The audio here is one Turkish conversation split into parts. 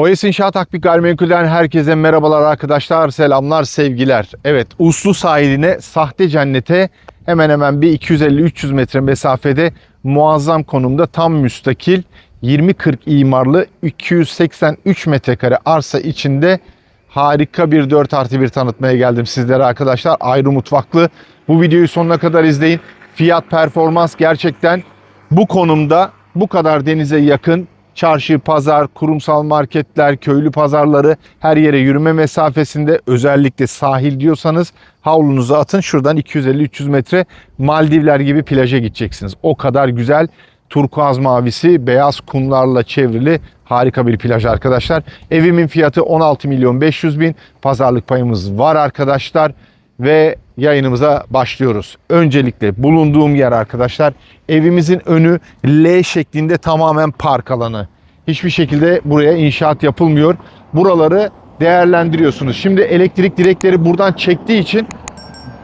Oyes İnşaat Akbik Gayrimenkul'den herkese merhabalar arkadaşlar, selamlar, sevgiler. Evet, Uslu sahiline, sahte cennete hemen hemen bir 250-300 metre mesafede muazzam konumda tam müstakil 20-40 imarlı 283 metrekare arsa içinde harika bir 4 artı 1 tanıtmaya geldim sizlere arkadaşlar. Ayrı mutfaklı. Bu videoyu sonuna kadar izleyin. Fiyat performans gerçekten bu konumda bu kadar denize yakın çarşı, pazar, kurumsal marketler, köylü pazarları her yere yürüme mesafesinde. Özellikle sahil diyorsanız havlunuzu atın. Şuradan 250-300 metre Maldivler gibi plaja gideceksiniz. O kadar güzel. Turkuaz mavisi beyaz kumlarla çevrili harika bir plaj arkadaşlar. Evimin fiyatı 16 milyon 500 bin. Pazarlık payımız var arkadaşlar ve yayınımıza başlıyoruz. Öncelikle bulunduğum yer arkadaşlar evimizin önü L şeklinde tamamen park alanı. Hiçbir şekilde buraya inşaat yapılmıyor. Buraları değerlendiriyorsunuz. Şimdi elektrik direkleri buradan çektiği için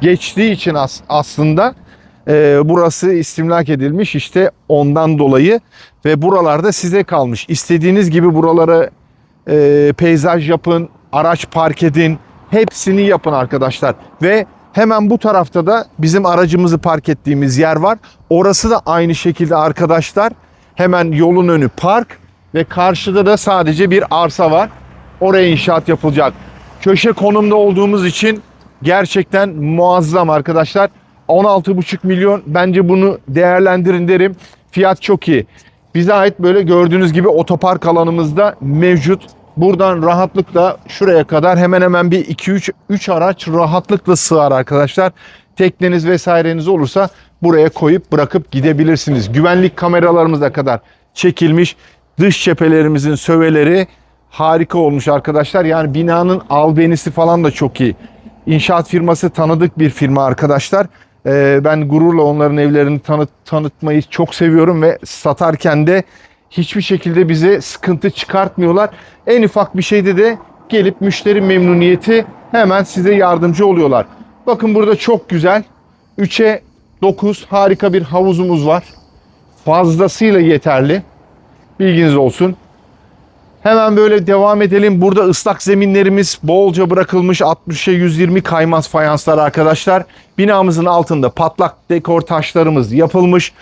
geçtiği için as- aslında e, burası istimlak edilmiş işte ondan dolayı ve buralarda size kalmış. İstediğiniz gibi buraları e, peyzaj yapın, araç park edin, hepsini yapın arkadaşlar. Ve hemen bu tarafta da bizim aracımızı park ettiğimiz yer var. Orası da aynı şekilde arkadaşlar. Hemen yolun önü park ve karşıda da sadece bir arsa var. Oraya inşaat yapılacak. Köşe konumda olduğumuz için gerçekten muazzam arkadaşlar. 16,5 milyon bence bunu değerlendirin derim. Fiyat çok iyi. Bize ait böyle gördüğünüz gibi otopark alanımızda mevcut. Buradan rahatlıkla şuraya kadar hemen hemen bir 2-3 3 araç rahatlıkla sığar arkadaşlar. Tekneniz vesaireniz olursa buraya koyup bırakıp gidebilirsiniz. Güvenlik kameralarımıza kadar çekilmiş. Dış cephelerimiz söveleri harika olmuş arkadaşlar. Yani binanın albenisi falan da çok iyi. İnşaat firması tanıdık bir firma arkadaşlar. Ee, ben gururla onların evlerini tanıt, tanıtmayı çok seviyorum ve satarken de hiçbir şekilde bize sıkıntı çıkartmıyorlar. En ufak bir şeyde de gelip müşteri memnuniyeti hemen size yardımcı oluyorlar. Bakın burada çok güzel 3'e 9 harika bir havuzumuz var. Fazlasıyla yeterli. Bilginiz olsun. Hemen böyle devam edelim. Burada ıslak zeminlerimiz bolca bırakılmış 60'a 120 kaymaz fayanslar arkadaşlar. Binamızın altında patlak dekor taşlarımız yapılmış.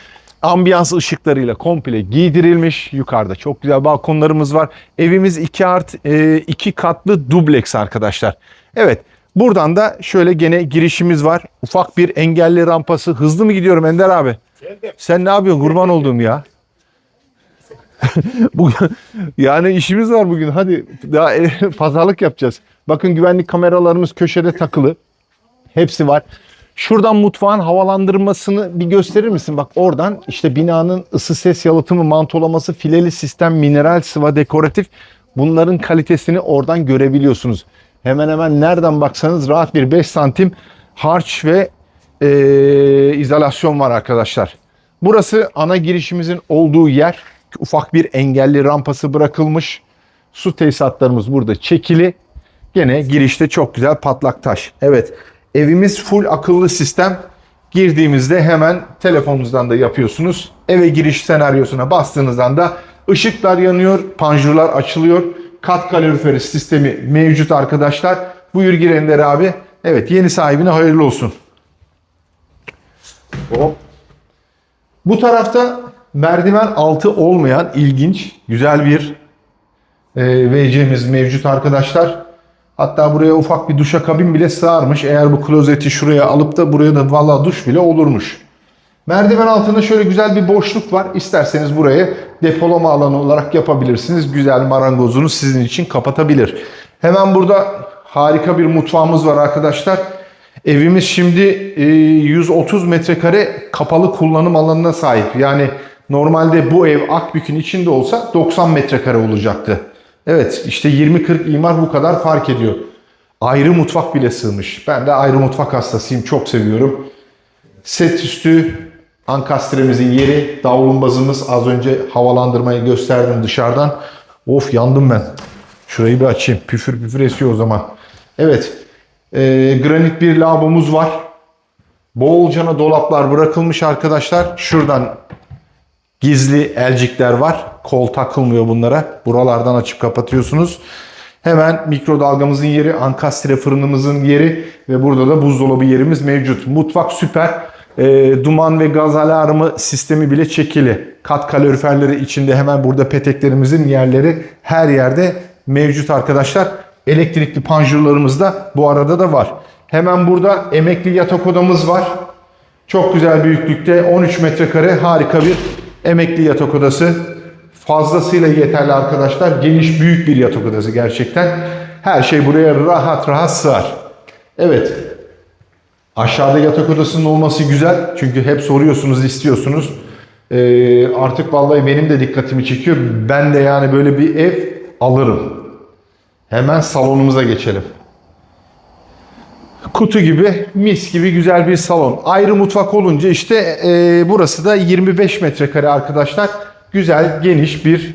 Ambiyans ışıklarıyla komple giydirilmiş. Yukarıda çok güzel balkonlarımız var. Evimiz 2 art 2 katlı dubleks arkadaşlar. Evet. Buradan da şöyle gene girişimiz var. Ufak bir engelli rampası. Hızlı mı gidiyorum Ender abi? Sen ne yapıyorsun? Kurban olduğum ya. Yani işimiz var bugün. Hadi daha e, pazarlık yapacağız. Bakın güvenlik kameralarımız köşede takılı. Hepsi var. Şuradan mutfağın havalandırmasını bir gösterir misin? Bak oradan işte binanın ısı ses yalıtımı, mantolaması, fileli sistem, mineral sıva, dekoratif bunların kalitesini oradan görebiliyorsunuz. Hemen hemen nereden baksanız rahat bir 5 santim harç ve e, izolasyon var arkadaşlar. Burası ana girişimizin olduğu yer. Ufak bir engelli rampası bırakılmış. Su tesisatlarımız burada çekili. Gene girişte çok güzel patlak taş. Evet evimiz full akıllı sistem. Girdiğimizde hemen telefonunuzdan da yapıyorsunuz. Eve giriş senaryosuna bastığınızdan da ışıklar yanıyor, panjurlar açılıyor. Kat kaloriferi sistemi mevcut arkadaşlar. Buyur gir Ender abi. Evet yeni sahibine hayırlı olsun. Hop. Bu tarafta merdiven altı olmayan ilginç, güzel bir e, WC'miz mevcut arkadaşlar. Hatta buraya ufak bir duşakabin bile sığarmış. Eğer bu klozeti şuraya alıp da buraya da vallahi duş bile olurmuş. Merdiven altında şöyle güzel bir boşluk var. İsterseniz burayı depolama alanı olarak yapabilirsiniz. Güzel marangozunuz sizin için kapatabilir. Hemen burada harika bir mutfağımız var arkadaşlar. Evimiz şimdi e, 130 metrekare kapalı kullanım alanına sahip. Yani normalde bu ev Akbük'ün içinde olsa 90 metrekare olacaktı. Evet işte 20-40 imar bu kadar fark ediyor. Ayrı mutfak bile sığmış. Ben de ayrı mutfak hastasıyım. Çok seviyorum. Set üstü ankastremizin yeri, davlumbazımız az önce havalandırmayı gösterdim dışarıdan. Of yandım ben. Şurayı bir açayım. Püfür püfür esiyor o zaman. Evet. Ee, granit bir lavabomuz var. Bolcana dolaplar bırakılmış arkadaşlar. Şuradan gizli elcikler var. Kol takılmıyor bunlara. Buralardan açıp kapatıyorsunuz. Hemen mikrodalgamızın yeri, ankastre fırınımızın yeri ve burada da buzdolabı yerimiz mevcut. Mutfak süper. E, duman ve gaz alarmı sistemi bile çekili. Kat kaloriferleri içinde hemen burada peteklerimizin yerleri her yerde mevcut arkadaşlar. Elektrikli panjurlarımız da bu arada da var. Hemen burada emekli yatak odamız var. Çok güzel büyüklükte 13 metrekare harika bir emekli yatak odası. Fazlasıyla yeterli arkadaşlar. Geniş büyük bir yatak odası gerçekten. Her şey buraya rahat rahat sığar. Evet. Aşağıda yatak odasının olması güzel. Çünkü hep soruyorsunuz, istiyorsunuz. Ee, artık vallahi benim de dikkatimi çekiyor. Ben de yani böyle bir ev alırım. Hemen salonumuza geçelim. Kutu gibi, mis gibi güzel bir salon. Ayrı mutfak olunca işte e, burası da 25 metrekare arkadaşlar. Güzel, geniş bir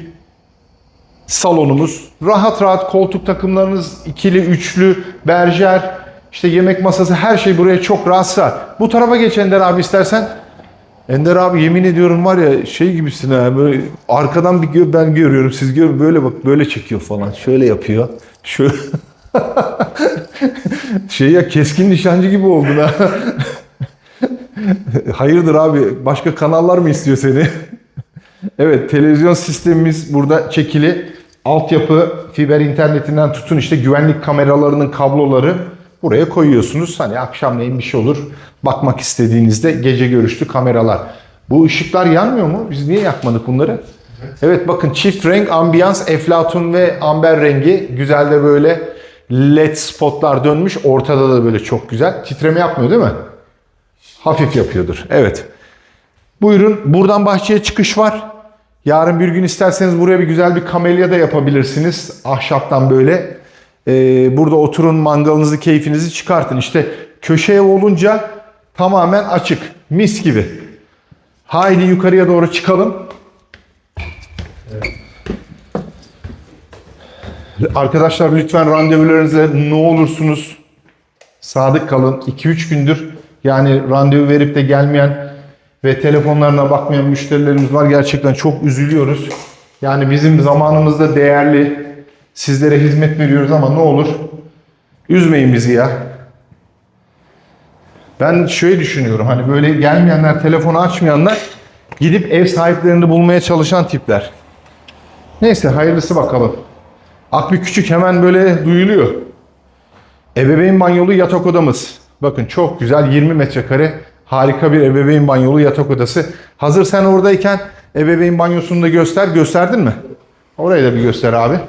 salonumuz. Rahat rahat koltuk takımlarınız, ikili, üçlü, berjer, işte yemek masası her şey buraya çok rahat. Bu tarafa geç Ender abi istersen. Ender abi yemin ediyorum var ya şey gibisin ha böyle arkadan bir gö- ben görüyorum siz görün böyle bak böyle çekiyor falan şöyle yapıyor. Şöyle şey ya keskin nişancı gibi oldun ha. Hayırdır abi başka kanallar mı istiyor seni? evet televizyon sistemimiz burada çekili. Altyapı fiber internetinden tutun işte güvenlik kameralarının kabloları buraya koyuyorsunuz. Hani akşamleyin bir şey olur. Bakmak istediğinizde gece görüşlü kameralar. Bu ışıklar yanmıyor mu? Biz niye yakmadık bunları? Evet bakın çift renk ambiyans eflatun ve amber rengi güzel de böyle led spotlar dönmüş. Ortada da böyle çok güzel. Titreme yapmıyor değil mi? Hafif yapıyordur. Evet. Buyurun. Buradan bahçeye çıkış var. Yarın bir gün isterseniz buraya bir güzel bir kamelya da yapabilirsiniz. Ahşaptan böyle. Ee, burada oturun mangalınızı, keyfinizi çıkartın. İşte köşe ev olunca tamamen açık. Mis gibi. Haydi yukarıya doğru çıkalım. Arkadaşlar lütfen randevularınıza ne olursunuz sadık kalın. 2-3 gündür yani randevu verip de gelmeyen ve telefonlarına bakmayan müşterilerimiz var. Gerçekten çok üzülüyoruz. Yani bizim zamanımızda değerli sizlere hizmet veriyoruz ama ne olur üzmeyin bizi ya. Ben şöyle düşünüyorum hani böyle gelmeyenler, telefonu açmayanlar gidip ev sahiplerini bulmaya çalışan tipler. Neyse hayırlısı bakalım. Akbük küçük hemen böyle duyuluyor. Ebeveyn banyolu yatak odamız. Bakın çok güzel 20 metrekare harika bir ebeveyn banyolu yatak odası. Hazır sen oradayken ebeveyn banyosunu da göster. Gösterdin mi? Orayı da bir göster abi.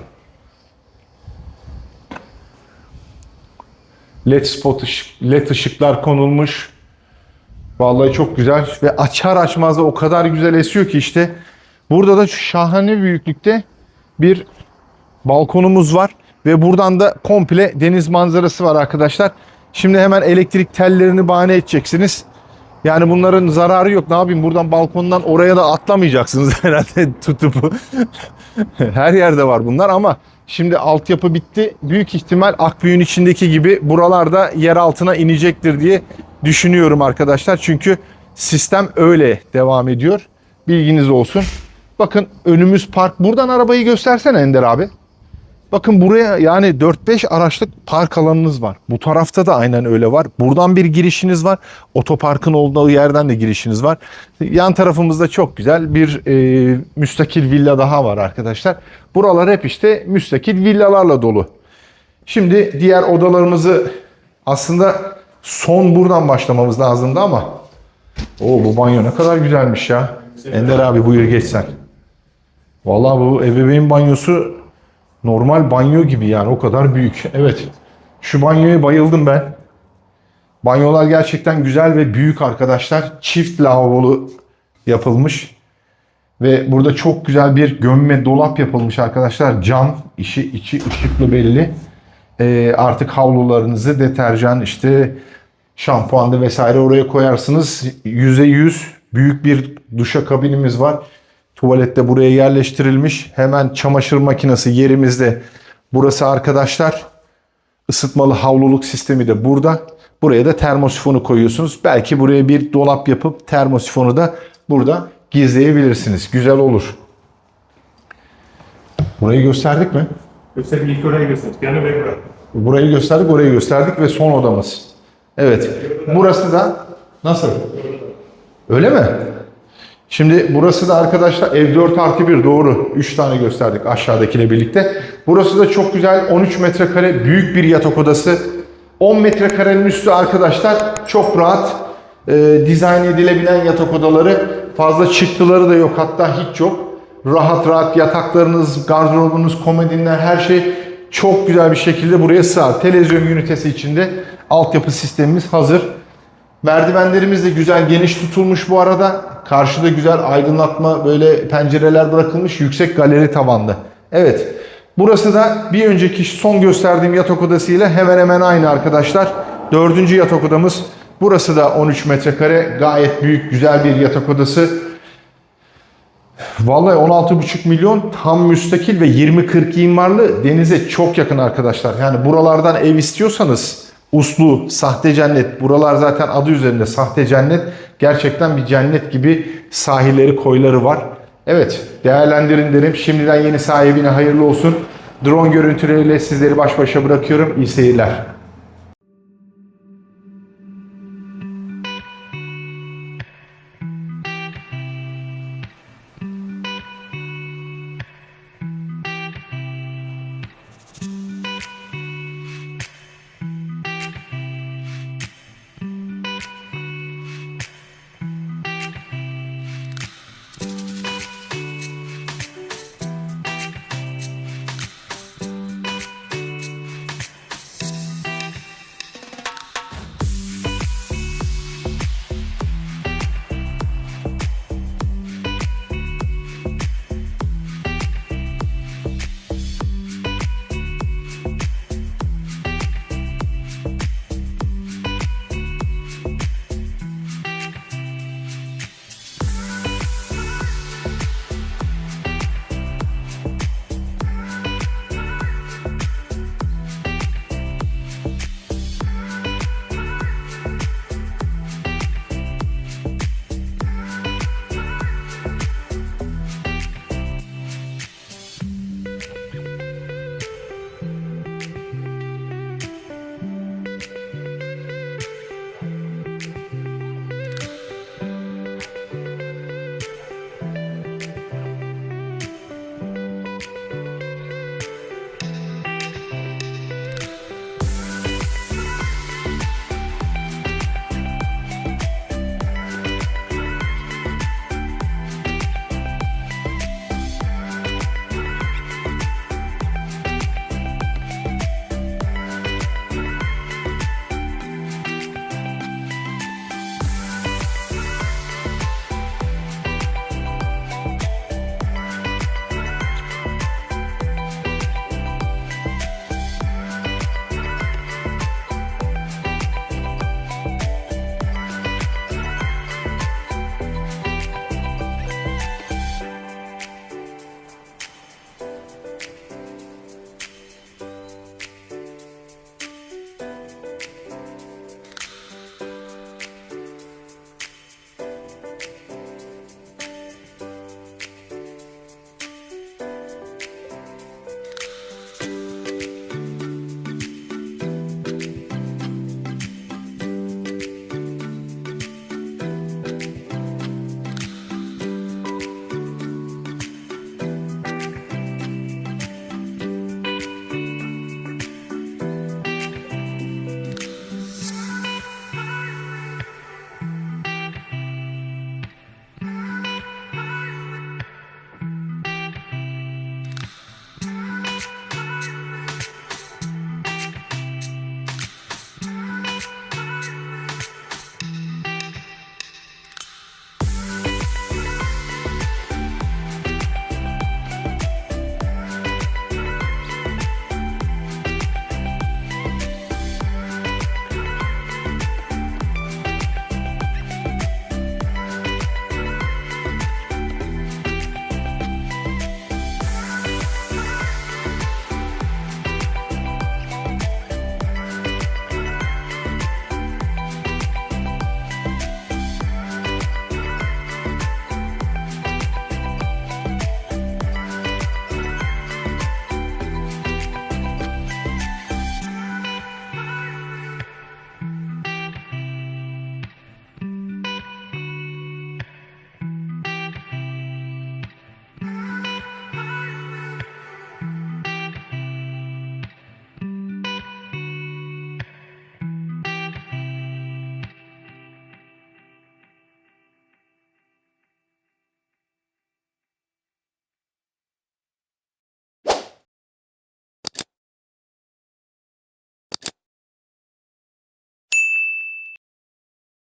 LED spot ışık, LED ışıklar konulmuş. Vallahi çok güzel ve açar açmaz da o kadar güzel esiyor ki işte. Burada da şahane büyüklükte bir balkonumuz var ve buradan da komple deniz manzarası var arkadaşlar. Şimdi hemen elektrik tellerini bahane edeceksiniz. Yani bunların zararı yok. Ne yapayım buradan balkondan oraya da atlamayacaksınız herhalde tutup. Her yerde var bunlar ama şimdi altyapı bitti. Büyük ihtimal Akbüyün içindeki gibi buralarda yer altına inecektir diye düşünüyorum arkadaşlar. Çünkü sistem öyle devam ediyor. Bilginiz olsun. Bakın önümüz park. Buradan arabayı göstersene Ender abi. Bakın buraya yani 4-5 araçlık park alanınız var. Bu tarafta da aynen öyle var. Buradan bir girişiniz var. Otoparkın olduğu yerden de girişiniz var. Yan tarafımızda çok güzel bir e, müstakil villa daha var arkadaşlar. Buralar hep işte müstakil villalarla dolu. Şimdi diğer odalarımızı aslında son buradan başlamamız lazımdı ama o bu banyo ne kadar güzelmiş ya. Ender abi buyur geç sen. Vallahi bu ebeveyn banyosu normal banyo gibi yani o kadar büyük. Evet. Şu banyoya bayıldım ben. Banyolar gerçekten güzel ve büyük arkadaşlar. Çift lavabolu yapılmış. Ve burada çok güzel bir gömme dolap yapılmış arkadaşlar. Cam, işi içi ışıklı belli. Ee, artık havlularınızı, deterjan, işte şampuandı vesaire oraya koyarsınız. Yüze yüz büyük bir duşa kabinimiz var. Tuvalet de buraya yerleştirilmiş. Hemen çamaşır makinesi yerimizde. Burası arkadaşlar. Isıtmalı havluluk sistemi de burada. Buraya da termosifonu koyuyorsunuz. Belki buraya bir dolap yapıp termosifonu da burada gizleyebilirsiniz. Güzel olur. Burayı gösterdik mi? Göster ilk orayı göster. Yanı ve bırak. Burayı gösterdik, orayı gösterdik ve son odamız. Evet. Burası da nasıl? Öyle mi? Şimdi burası da arkadaşlar ev 4 artı 1 doğru. 3 tane gösterdik aşağıdakiyle birlikte. Burası da çok güzel 13 metrekare büyük bir yatak odası. 10 metrekarenin üstü arkadaşlar çok rahat e, dizayn edilebilen yatak odaları. Fazla çıktıları da yok hatta hiç yok. Rahat rahat yataklarınız, gardırobunuz, komodinler her şey çok güzel bir şekilde buraya sığar. Televizyon ünitesi içinde altyapı sistemimiz hazır. Merdivenlerimiz de güzel geniş tutulmuş bu arada. Karşıda güzel aydınlatma böyle pencereler bırakılmış yüksek galeri tavanlı. Evet. Burası da bir önceki son gösterdiğim yatak odasıyla hemen hemen aynı arkadaşlar. Dördüncü yatak odamız. Burası da 13 metrekare. Gayet büyük güzel bir yatak odası. Vallahi 16,5 milyon tam müstakil ve 20-40 imarlı denize çok yakın arkadaşlar. Yani buralardan ev istiyorsanız uslu, sahte cennet. Buralar zaten adı üzerinde sahte cennet. Gerçekten bir cennet gibi sahilleri, koyları var. Evet değerlendirin derim. Şimdiden yeni sahibine hayırlı olsun. Drone görüntüleriyle sizleri baş başa bırakıyorum. İyi seyirler.